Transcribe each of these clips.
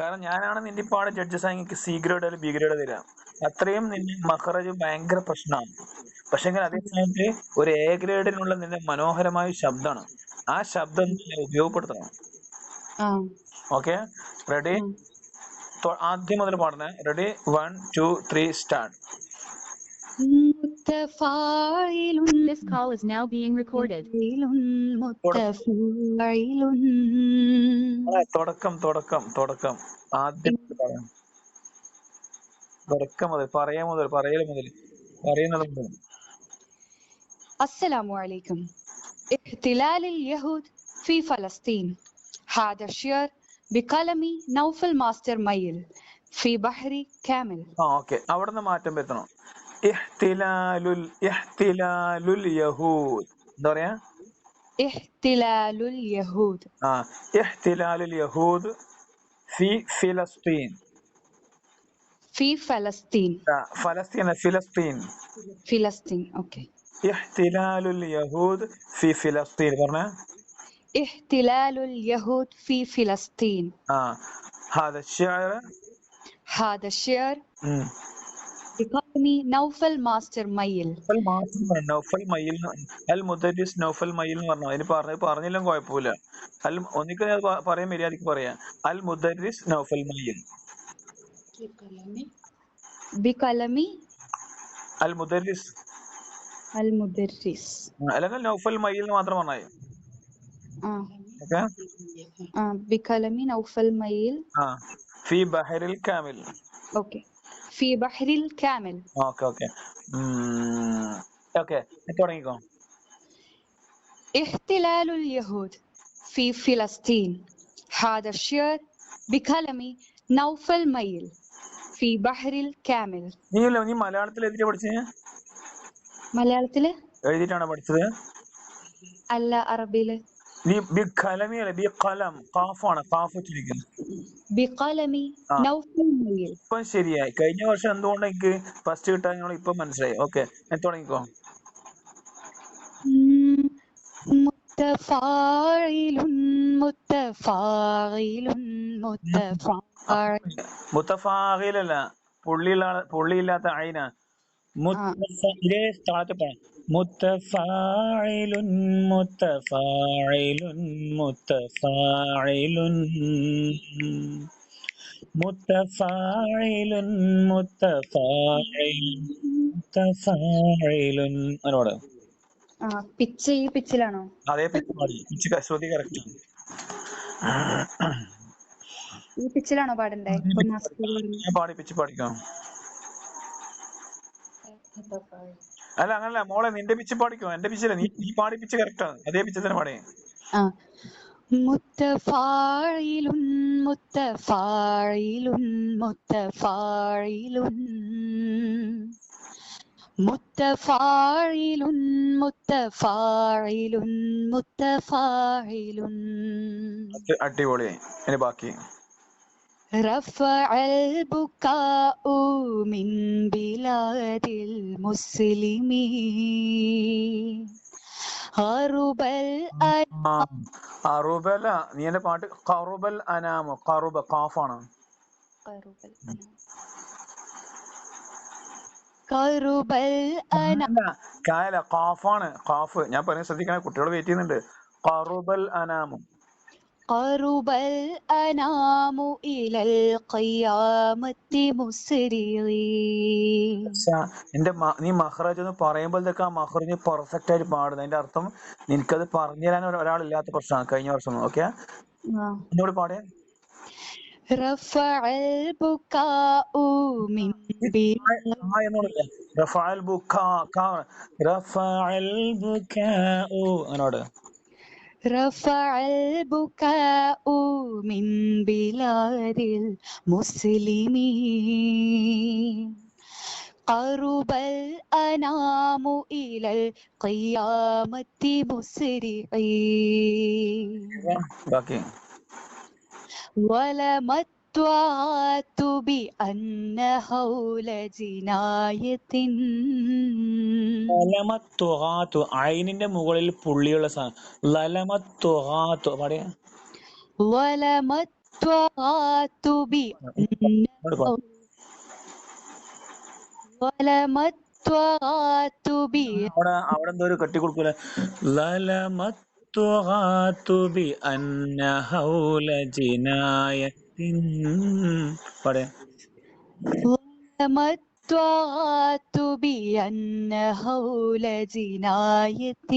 കാരണം ഞാനാണ് നിന്റെ പാട് ജഡ്ജസ് ആയി സി ഗ്രേഡ് അല്ലെങ്കിൽ ബി ഗ്രേഡ് തരാം അത്രയും നിന്റെ മഹറജ് ഭയങ്കര പ്രശ്നമാണ്. പക്ഷെങ്കിൽ അതേ സമയത്ത് ഒരു എ ഗ്രേഡിനുള്ള നിന്റെ മനോഹരമായ ശബ്ദമാണ്. ആ ശബ്ദം ഉപയോഗപ്പെടുത്തണം. ഓക്കെ റെഡി ആദ്യം മുതൽ പാടുന്നേ. Ready one two three start This call is now being recorded. متفاعل തുടക്കം തുടക്കം തുടക്കം ആദ്യം മുതൽ പറയാം തുടക്കം മുതൽ പറയാ മുതൽ പറയൽ മുതൽ പറയുന്നത് മുതൽ السلام عليكم احتلال اليهود في فلسطين هذا الشعر بقلم نوفل ماستر ميل في بحر كامل ആ ഓക്കെ അവിടെ നിന്ന് മാറ്റം വരുത്തണം ഇഹ്തിലാലുൽ ഇഹ്തിലാലുൽ യഹൂദ് എന്താ പറയാ احتلال اليهود ആ ഇഹ്തിലാലുൽ യഹൂദ് ഫി ഫിലസ്തീൻ في فلسطين ആ, ഫലസ്തീൻ അല്ല, ഫിലസ്തീൻ فلسطين اوكي ഇഹ്തിലാലുൽ യഹൂദ് ഫി ഫിലസ്തീൻ പറഞ്ഞ احتلال اليهود في فلسطين ആ هذا الشعر هذا الشعر ഉം. بقلم نوفل ماستر ميل നൗഫൽ മാത്രം പറഞ്ഞു നൗഫൽ മയിൽ എന്ന് അൽ മുദരിസ് നൗഫൽ മയിൽ എന്ന് പറഞ്ഞു അതിന് പറഞ്ഞ പറഞ്ഞില്ലെങ്കിൽ കുഴപ്പമില്ല അൽ ഒന്നിക്കൽ ഞാൻ പ- പറയാൻ മര്യാദക്ക് പറയാം അൽ മുദരിസ് നൗഫൽ മയിൽ بقلم അൽ മുദരിസ് المدرس അല്ലെങ്കിൽ നൗഫൽ മയിൽ എന്ന് മാത്രം പറഞ്ഞാൽ آه. ഓക്കെ آه. بقلم نوفل ميل ആ ഫി ബഹരിൽ കാമിൽ اوكي في بحر الكامل ഓക്കെ ഓക്കെ ഓക്കെ തുടങ്ങിക്കോ احتلال اليهود في فلسطين هذا الشعر بكلم نوفل ميل في بحر الكامل നീ അല്ല നീ മലയാളത്തിൽ എഴുതിട്ട് പഠിച്ചത് മലയാളത്തില് എഴുതിയിട്ടാണോ പഠിച്ചത് അല്ല അറബിയില് ഇപ്പൊ ശരിയായി. കഴിഞ്ഞ വർഷം എന്തുകൊണ്ട് എനിക്ക് ഫസ്റ്റ് കിട്ടാൻ ഇപ്പൊ മനസ്സിലായി? ഓക്കെ. ഞാൻ തുടങ്ങിക്കോ. മുത്തഫാഹിലല്ല പുള്ളിയില്ലാത്ത അയിന മുത്തഫ ഇതേ സ്ഥാനത്ത് പറയാം متفاعل متفاعل متفاعل متفاعل متفاعل അതിനോട് ആ പിച്ച് ഈ പിച്ചിലാണോ? അതേ പിച്ച് മതി പിച്ച് ശ്രുതി കറക്റ്റ് ഈ പിച്ചിലാണോ പാടണ്ടേ. ഞാൻ പാടി പിച്ച് പാടിക്കാം? അല്ല അങ്ങനല്ല. മോളെ നിന്റെ പിച്ച് പാടിക്കോ? എന്റെ പിച്ചില്ല നീ നീ കറക്റ്റ് ആണ്. അതേ പിച്ച് തന്നെ പാടേ മുത്തഫായിലും മുത്തഫായിലും മുത്തഫായിലും മുത്തഫായിലും മുത്തഫായിലും മുത്തഫായിലും അടിപൊളി ഇനി ബാക്കി. رفع البكاء من بلاد المسلمين هرب الأنام ആ, അറുബല നീ എന്റെ പാട്ട് കറുബൽ അനാമു കറുബ കാഫാണ് قرب الأنام قرب الأنام അല്ല കായല കാഫാണ് കാഫ് ഞാൻ പറയുന്നത് ശ്രദ്ധിക്കണേ കുട്ടികൾ വെയിറ്റ് ചെയ്യുന്നുണ്ട് കറുബൽ അനാമു قرب الأنام إلى القيامة مسرعين പക്ഷെ നിന്റെ മ- നീ മഹ്റജ് എന്ന് പറയുമ്പോഴത്തേക്ക് ആ മഹ്റജ് പെർഫെക്റ്റ് ആയിട്ട് പാടുന്നത് അതിന്റെ അർത്ഥം നിനക്കത് പറഞ്ഞു തരാൻ ഒര- ഒരാളില്ലാത്ത പ്രശ്നമാണ് കഴിഞ്ഞ വർഷം ഓക്കെ آه. എന്നോട് പാടേ رفع رفع البكاء من بلاد المسلمين. قرب الأنام إلى القيامة مسرعين. ولمت ത്വാത്തു ബി അന്നഹൗല ഐനിന്റെ മുകളിൽ പുള്ളിയുള്ള സാധനം ലലമത്തുഹാത്തു പറയാ അവിടെ അവിടെ എന്തോ ഒരു ലലമത്വാത്തു ബി അന്നഹൗല പറയാ ظلم الطاعات بأنه لجناية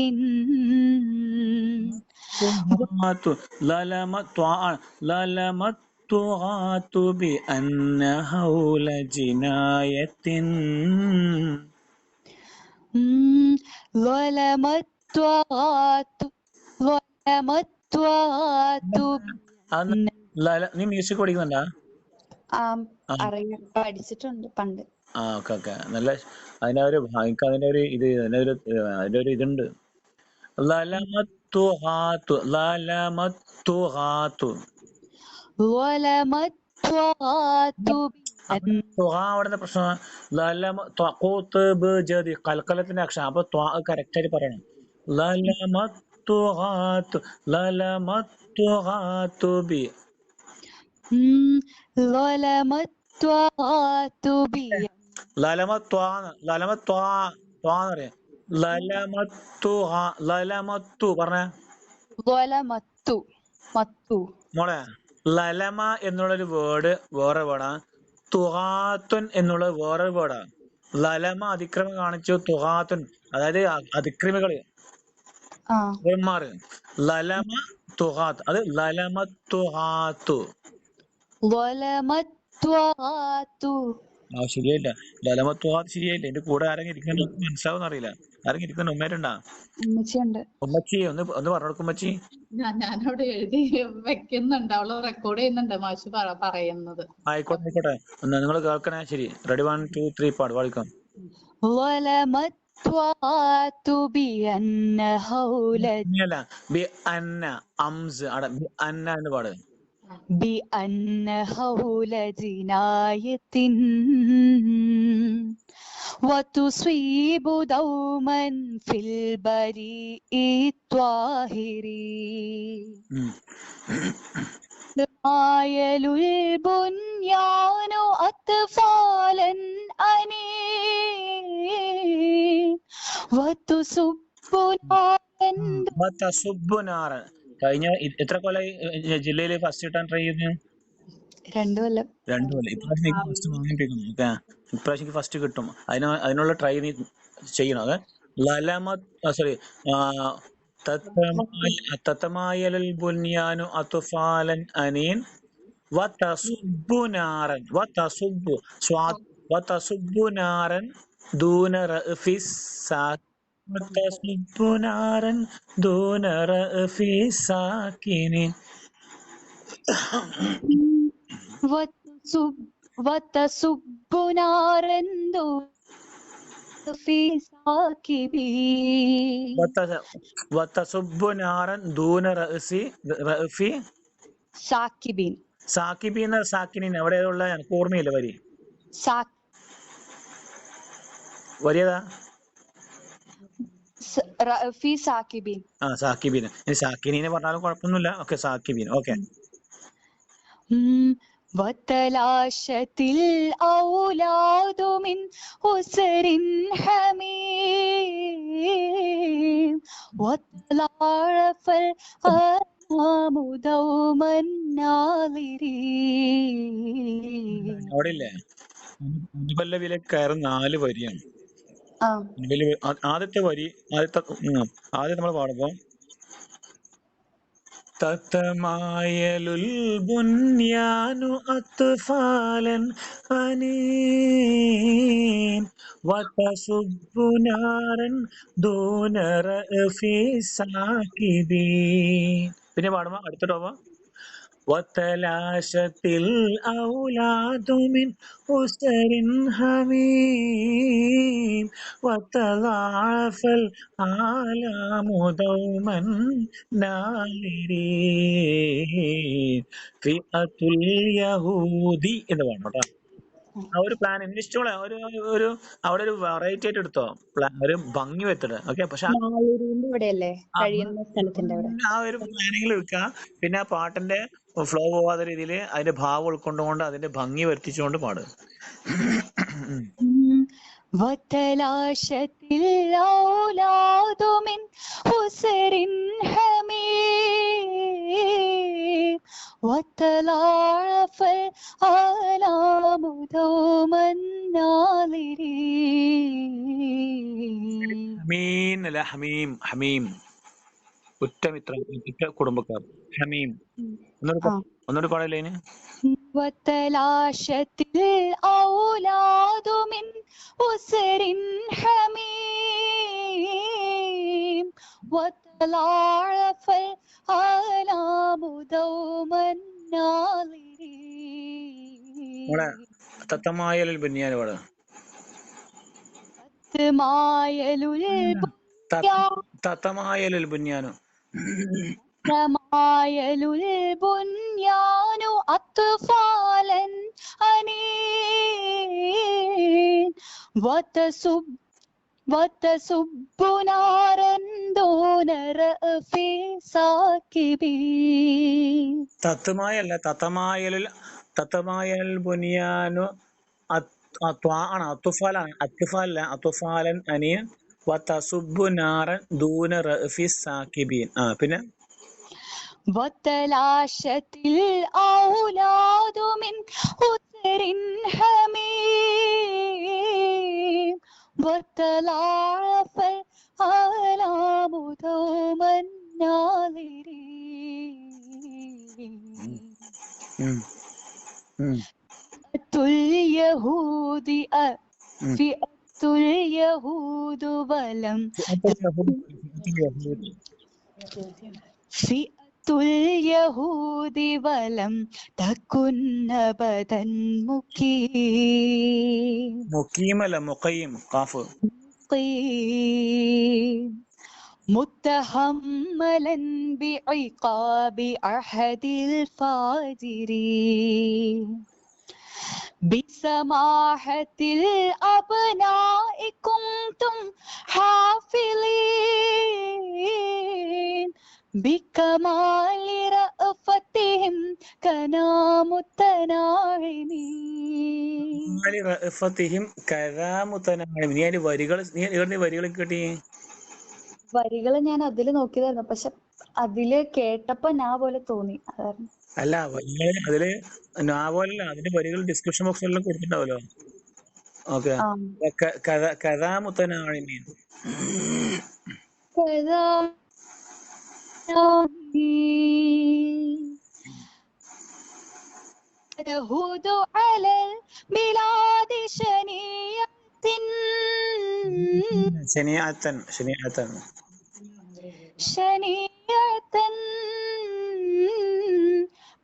തുഹാത്തു ലലമ ത്വാ- ലലമത്തുഹാത്തു ബി അന്ന നീ മ്യൂസിക് പഠിക്കുന്നുണ്ടാ? പഠിച്ചിട്ടുണ്ട് പണ്ട്. ആ ഓക്കെ ഓക്കെ. നല്ല അതിന് ഒരു എനിക്ക് അതിന്റെ ഒരു ഇത് അതിന്റെ ഒരു അതിന്റെ ഒരു ഇതുണ്ട്. കൽക്കലത്തിന്റെ അക്ഷരം. അപ്പൊ കറക്റ്റ് ആയിട്ട് പറയണം. ലലമത്തുഹാത്തു ലലമത്തുഹാത്തു ബി. മോളെ ലലമ എന്നുള്ള ഒരു വേർഡ് വേറെ വേർഡാണ് തുഹാത്തുൻ എന്നുള്ളത് വേറെ വേർഡാണ് ലലമ അതിക്രമം കാണിച്ചു തുഹാത്തുൻ. അതായത് അതിക്രമികൾ. ലലമ തുഹാത്ത്. അത് ലലമ തുഹാത്തു ആ ശരിയായില്ല ലലമ തുഹാത്ത് ശരിയായില്ല എന്റെ കൂടെ ആരെങ്കിലും ഇരിക്കുന്നുണ്ടോ എനിക്ക് മനസ്സിലാവുന്ന അറിയില്ല ആരെങ്കിലും ഇരിക്കുന്നുണ്ടോ ഉമ്മേരുണ്ടാ ഉമ്മച്ചിയുണ്ട് ഉമ്മച്ചി ഒന്ന് ഒന്ന് പറഞ്ഞു കൊടുക്കും ഉമ്മച്ചി ഞാൻ ഞാനവിടെ എഴുതി വെക്കുന്നുണ്ട് അവള് റെക്കോർഡ് ചെയ്യുന്നുണ്ട് മാഷ് പറ പറയുന്നത് ആയിക്കോട്ടെ ആയിക്കോട്ടെ എന്നാ നിങ്ങൾ കേൾക്കണേ ശരി റെഡി വൺ ടു ത്രീ പാട് പാടിക്കാം ظلمت الطاعات بأنه لج ഇനിയല്ല ബി അന്ന അംസ് അവിടെ ബി അന്ന എന്ന് പാട് بأن هول جناية وتصيب دوما في البريء الطاهر. يل البنيان أطفالا أني وتصب نارا. وتصب نارا. കഴിഞ്ഞ എത്ര കൊല്ലായി? ജില്ലയിൽ ഫസ്റ്റ് കിട്ടാൻ ട്രൈ ചെയ്തു രണ്ടു കൊല്ലം. രണ്ടു കൊല്ലം. ഇപ്രാവശ്യം എനിക്ക് ഫസ്റ്റ് വാങ്ങിപ്പിക്കണം ഓക്കെ. ഇപ്രാവശ്യം എനിക്ക് ഫസ്റ്റ് കിട്ടും. അതിന് അതിനുള്ള ട്രൈ നീ ചെയ്യണം. അത് ലലമ സോറി തത്തമായലൽ ബുന്യാനു അത്തുഫാലൻ അനീൻ. വതസുബ്ബു നാറൻ വതസുബ്ബു. സ്വാ വതസുബ്ബു ദൂന ദൂന റഅഫി സാ വതസുബ്ബു നാറൻ ദൂന റഅഫി സാകിനിൻ وتصب وتصب نارا دون في ساكبين വത- വതസുബ്ബു നാറൻ ദൂന റഅസി റഅഫി സാക്കിബീൻ സാക്കിബി എന്ന സാക്കിനിൻ എവിടെയുള്ള എനിക്ക് ഓർമ്മയില്ല വരി സാ- വരിയതാ സ- റ- ഫി സാക്കിബീൻ ആ സാക്കിബിൻ ഇനി സാക്കിനീനെ പറഞ്ഞാലും കുഴപ്പമൊന്നുമില്ല ഓക്കെ സാക്കിബിൻ ഓക്കെ مم. وتلاشت الأولاد من أسر حميم وتلعرف الأرحام دوما ناظرين അവിടെ ഇല്ലേ അനുപല്ലവിയിലെ കയറുന്ന നാല് വരിയാണ് ആദ്യത്തെ വരി ആദ്യത്തെ ആദ്യം നമ്മൾ പാടുമ്പോ തത്തമായലുൽ ബുന്യാനു അത്ഫാലൻ അനീൻ. വതസുബ്ബു നാരൻ ദൂന റഅഫി സാകിബീൻ പിന്നെ പാടുമ്പോ അടുത്ത ടോപ്പ. وتلاشت الأولاد من أسر حميم وتضاعف العالم دوما ناظرين فئة اليهود إذا ആ ഒരു പ്ലാൻ ഇൻവെസ്റ്റോളെ ഒരു ഒരു അവിടെ ഒരു വെറൈറ്റി ആയിട്ട് എടുത്തോ? പ്ലാൻ ഒരു ഭംഗി വെത്തിട്ട് ഓക്കെ പക്ഷെ ആ ഒരു പ്ലാനിങ് എടുക്കുക പിന്നെ ആ പാട്ടിന്റെ ഫ്ലോ പോവാത്ത രീതിയിൽ അതിന്റെ ഭാവം ഉൾക്കൊണ്ടുകൊണ്ട് അതിന്റെ ഭംഗി വരുത്തിച്ചുകൊണ്ട് പാടുക വത്തലാശത്തിൽ ഔലാദുമിൻ ഹുസരിൻ ഹമീ أسر حميم وتلاعف الآلام دوما ناظرين ഹമീൻ അല്ല ഹമീം ഹമീം ഉറ്റമിത്രം ഉറ്റ കുടുംബക്കാർ ഹമീം ഒന്നുകൂടി ആ പ- ഒന്നുകൂടി പാടല്ലേ ഇതിന് وتلاشت الأولاد من أسر حميم وتلاعف الآلام دوما മോളെ ناظرين തത്തമായൽ ബുനിയാൻ പാടുക تمايل البنيان തത്തമായൽ ബുനിയാനു تمايل البنيان أطفالا أنين وتسب وتسب نارا دون رأف ساكبين തത്തമായല്ല തത്തമായലിൽ തത്തമായൽ ബുനിയാനു അത്- അത്വാ- ആണ് അത്തുഫാലാണ് അത്തുഫാലല്ല അത്തുഫാലൻ അനീൻ വതസുബു നാറൻ ദൂന റഫി സാക്കിബീൻ ആ പിന്നെ وتلاشت الأولاد من أسر حميم وتلاعف ألام دوم الناظرين فئة اليهود فئة اليهود ولم فئة اليهود ولم تكن أبدا مقيم. مقيم ولا مقيم قاف مقيم متحملا بعقاب أحد الفاجرين. بسماحة الأبناء كنتم حافلين. بكمال رأفتهم كنا متناعمين ആലി റഅഫത്തിഹിം കരാമുതനാളിം. നീ അതിന്റെ വരികൾ നീ എവിടെ നീ വരികൾ കിട്ടി വരികൾ ഞാൻ അതില് നോക്കിയതായിരുന്നു പക്ഷെ അതില് കേട്ടപ്പോ ഞാൻ പോലെ തോന്നി അതായിരുന്നു അല്ല വരികൾ അതില് നോവലല്ല അതിന്റെ വരികൾ ഡിസ്ക്രിപ്ഷൻ ബോക്സിലെല്ലാം കൊടുത്തിട്ടുണ്ടാവല്ലോ ഓക്കെ ആ കഥാമുത്തനാളിമീൻ صدي تهود على البلاد شنيعة. شنيعة. شنيعة. شنيعة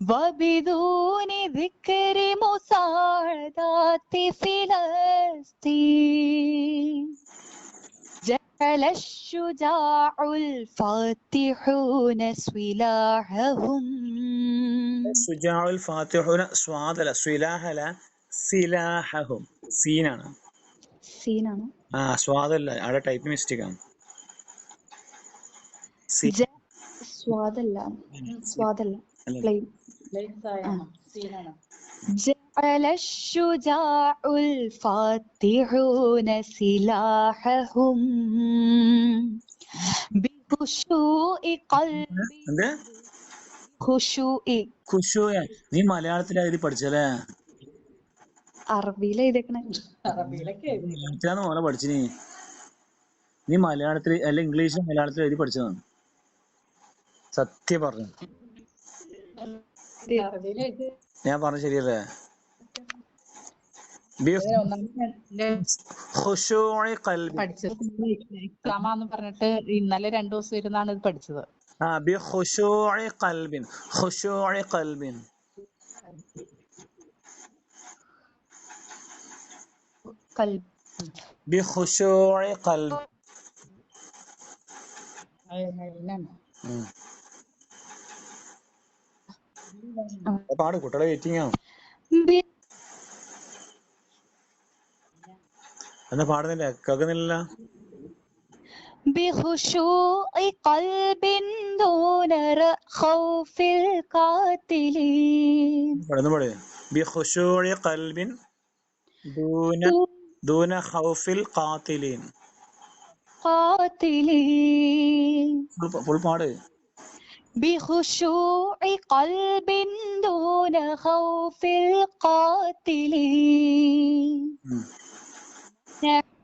وبدون ذكر مساعدة فلسطين. جعل الشجاع الفاتحون سلاحهم സുജാഉൽ ഫാത്തിഹുന സ്വാദല സുലാഹല സിലാഹഹും സീനാണ് സീനാണ് ആ സ്വാദല്ല അവിടെ ടൈപ്പ് മിസ്റ്റേക്ക് ആണ് സി ജ സ്വാദല്ല സ്വാദല്ല അല്ല. പ്ലെയിൻ സീനാണ് جعل الشجاع الفاتحون سلاحهم بخشوع قلب എന്ത് خشوع കുശൂയ നീ മലയാളത്തിൽ എഴുതി പഠിച്ചല്ലേ അറബിയിൽ എഴുതിയേക്കണേ അറബിയിലൊക്കെ എഴുതി. മലയാളത്തിലാണ് മോളെ പഠിച്ചിനി നീ മലയാളത്തിൽ അല്ല ഇംഗ്ലീഷ് മലയാളത്തിൽ എഴുതി പഠിച്ചതാണ് സത്യം പറഞ്ഞു അറബിയിൽ എഴുതി. ഞാൻ പറഞ്ഞ ശരിയല്ലേ പഠിച്ചത് എക്സാമാന്ന് പറഞ്ഞിട്ട് ഇന്നലെ രണ്ടു ദിവസം ഇരുന്നാണ് ഇത് പഠിച്ചത്. പാട് കുട്ടികളെ വെയിറ്റിംഗ് ആണ് എന്താ പാടുന്നില്ല കേൾക്കുന്നില്ല بخشوع قلب دون ر- خوف القاتلين പാടുന്നു പാട് ബിഖുശൂഇ ഖൽബിൻ ദൂന ദൂന ഖൗഫിൽ ഖാതിലീൻ قاتلين ഫുൾ ഫുൾ പാട് بخشوع قلب دون خوف القاتلين ഉം. نحن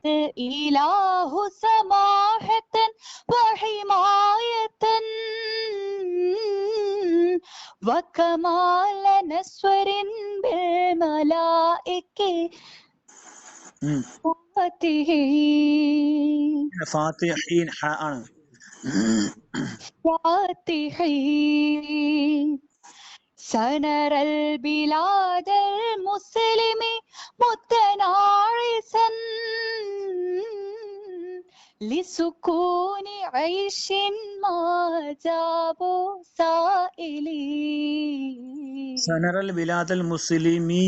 إله سماحة وحماية. وكمال نسور بالملائكة فاتحي فاتحين حاء. سنرى البلاد المسلمين لسكون عيش ما جابوا سائلين സനറൽ ബിലാദൽ മുസ്ലിമീ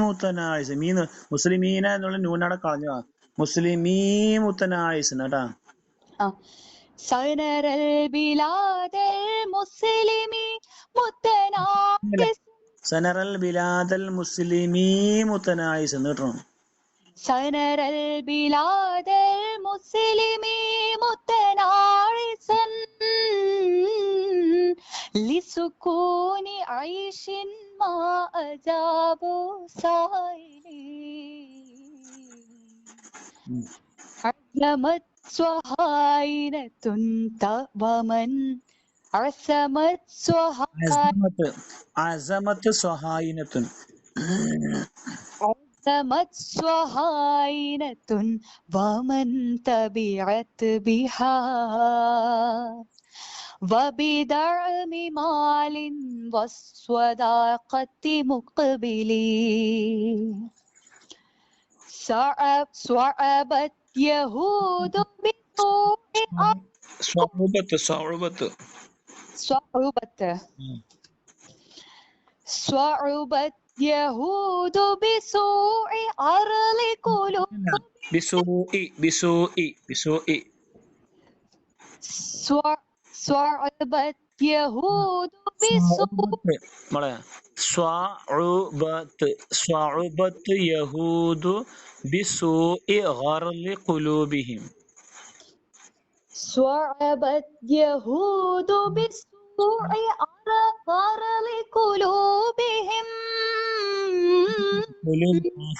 മുത്തനായിസ് മീൻ മുസ്ലിമീന എന്നുള്ള നൂനടെ കളഞ്ഞു മുസ്ലിമീ മുത്തനായിസ് കേട്ടാ آه. سنرى البلاد المسلم متناعسا സനറൽ ബിലാദൽ മുസ്ലിമീ മുത്തനായിസ് എന്ന് കേട്ടോ سنرى البلاد المسلم متناعسا لسكون عيش ما أجابوا سائلين عزمت صهاينة ومن عزمت صهاينة അസമത്ത് അസമത്ത് تمسها عينة ومن تبعت بها وبدعم مال والصداقة مقبلي صعب صعبت يهود بطول صعوبة صعوبة صعوبة صعوبت يهود بسوء أرض قلوب. نعم. بسوء بسوء بسوء. صعبت يهود بسوء. صعبت صعبت يهود بسوء غرل قلوبهم. صعبت يهود بسوء غرل قلوبهم.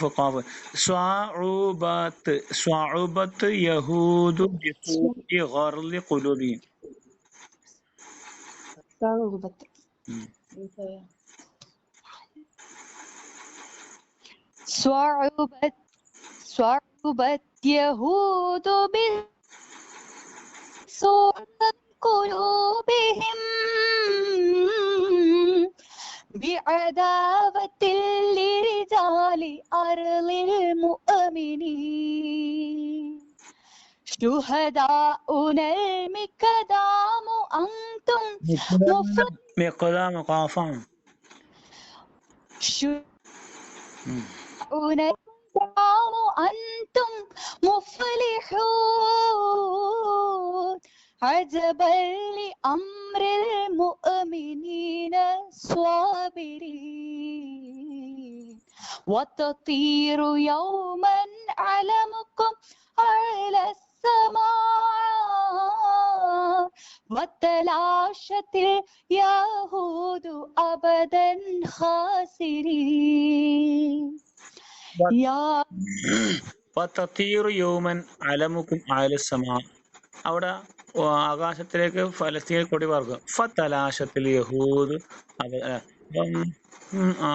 فقاف شعوبت شعوبت يهود بسوء غرل قلوبهم. شعوبت شعوبت شعوبت يهود بسوء قلوبهم. بعداوة لرجال أرض المؤمنين. شهداؤنا المقدام أنتم مقدام قافان. شهداؤنا المقدام أنتم مفلحون. عجبا لأمر المؤمنين. صابرين وتطير يوما علمكم على السماء وتلاشت اليهود أبدا خاسرين يا വതതീറു യൗമൻ അലമുക്കും അലസമാ അവിടെ ഓ, ആകാശത്തിലേക്ക് ഫലസ്തീൻ കൊടി പറക്കും ഫതലാശത്തിൽ യഹൂദ് അവ- ഏ, അപ്പം, ഉം, ആ,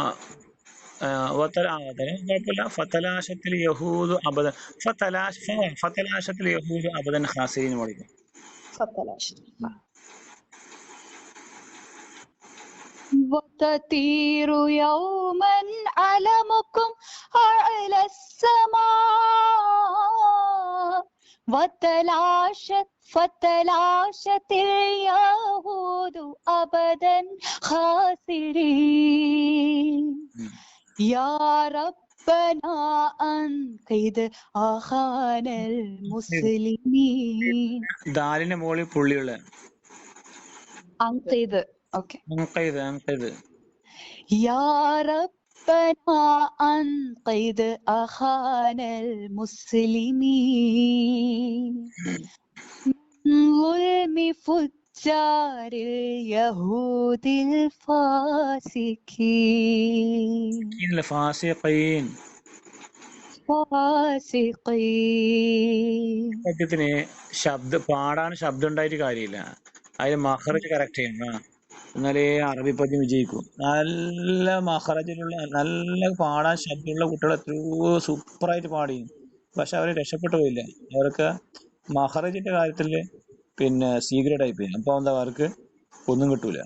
ആ, വതല- ആ, വതല കുഴപ്പമില്ല ഫതലാശത്തിൽ യഹൂദ് അബദ ഫതലാശ ഫ- ഫതലാശത്തിൽ യഹൂദ് അബദൻ ഖാസിരീൻ പഠിക്കും فتلاشت وتطير يوما علمكم على السماء وتلاشت فتلاشت اليهود أبدا خاسرين يا رب ربنا أنقذ أخانا المسلمين ദാലിന്റെ മുകളിൽ പുള്ളിയുള്ള أنقذ أوكي അങ്കൈത് അങ്കൈത് يا ربنا أنقذ أخانا المسلمين من ظلم فجار اليهود الفاسقين ഇല്ല ഫാസിഖീൻ فاسقين സത്യത്തിന് ശബ്ദ പാടാൻ ശബ്ദം ഉണ്ടായിട്ട് കാര്യമില്ല അതിൽ മഹറജ് കറക്റ്റ് ചെയ്യണം എന്നാലേ അറബി പദ്യം വിജയിക്കും. നല്ല മഹറജിലുള്ള നല്ല പാടാൻ ശബ്ദമുള്ള കുട്ടികൾ എത്രയോ സൂപ്പറായിട്ട് പാടി. പക്ഷെ അവർ രക്ഷപ്പെട്ടു പോയില്ല. അവർക്ക് മഹറജിന്റെ കാര്യത്തിൽ പിന്നെ സീക്രട്ട് ആയി പോയി. അപ്പൊ എന്താ അവർക്ക് ഒന്നും കിട്ടൂല.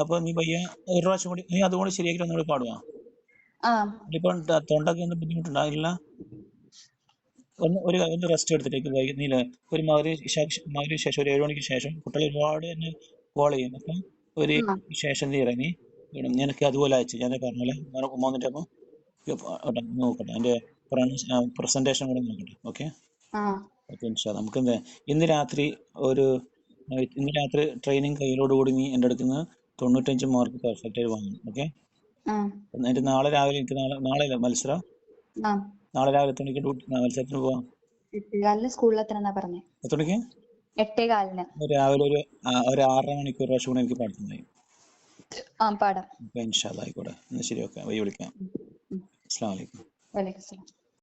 അപ്പൊ നീ പയ്യ ഒരു പ്രാവശ്യം കൂടി നീ അതുകൊണ്ട് ശരിയാക്കി ഒന്നുകൂടി പാടുവാ. ഇപ്പൊ തൊണ്ടൊക്കെ ഒന്ന് ബുദ്ധിമുട്ടുണ്ടാകില്ല. ഒന്ന് ഒരു ഒന്ന് റെസ്റ്റ് എടുത്തിട്ട് വൈകുന്നേരം ഒരു മകരി മകരി ശേഷം ഒരു ഏഴ് മണിക്ക് ശേഷം കുട്ടികൾ ഒരുപാട് തന്നെ കോൾ ചെയ്യും അപ്പം ഒരു. ശേഷം നീ ഇറങ്ങി. നിനക്ക് അതുപോലെ അയച്ചു. ഞാൻ പറഞ്ഞ പോലെ മൂന്നിന്റെ അപ്പം നോക്കട്ടെ. എന്റെ പ്രസന്റേഷൻ കൂടെ നോക്കട്ടെ. ഓക്കെ ഓക്കെ നമുക്ക് എന്താ ഇന്ന് രാത്രി ഒരു ഇന്ന് രാത്രി ട്രെയിനിങ് കയ്യിലോട് കൂടി നീ എന്റെ അടുത്ത് നിന്ന് തൊണ്ണൂറ്റഞ്ച് മാർക്ക് പെർഫെക്റ്റ് ആയിട്ട് വാങ്ങി ഓക്കെ എന്നിട്ട് നാളെ രാവിലെ എനിക്ക് നാളെ നാളെ അല്ലേ മത്സരം? നാളെ രാവിലെ എത്ര മണിക്ക് ഡ്യൂട്ടി മത്സരത്തിന് പോവാം? സ്കൂളിൽ എത്തണമെന്നാ പറഞ്ഞേ. എത്ര മണിക്ക്? എട്ടേകാലിന്. രാവിലെ ഒരു ഒരു ആറര മണിക്കൂർ പ്രാവശ്യം കൂടെ എനിക്ക് പാടുന്നുണ്ടായി ആ പാടാം. ആയിക്കോട്ടെ. എന്നാ ശരി ഓക്കെ. വൈ വിളിക്കാം. അസ്സാം വലൈക്കും വലൈക്കും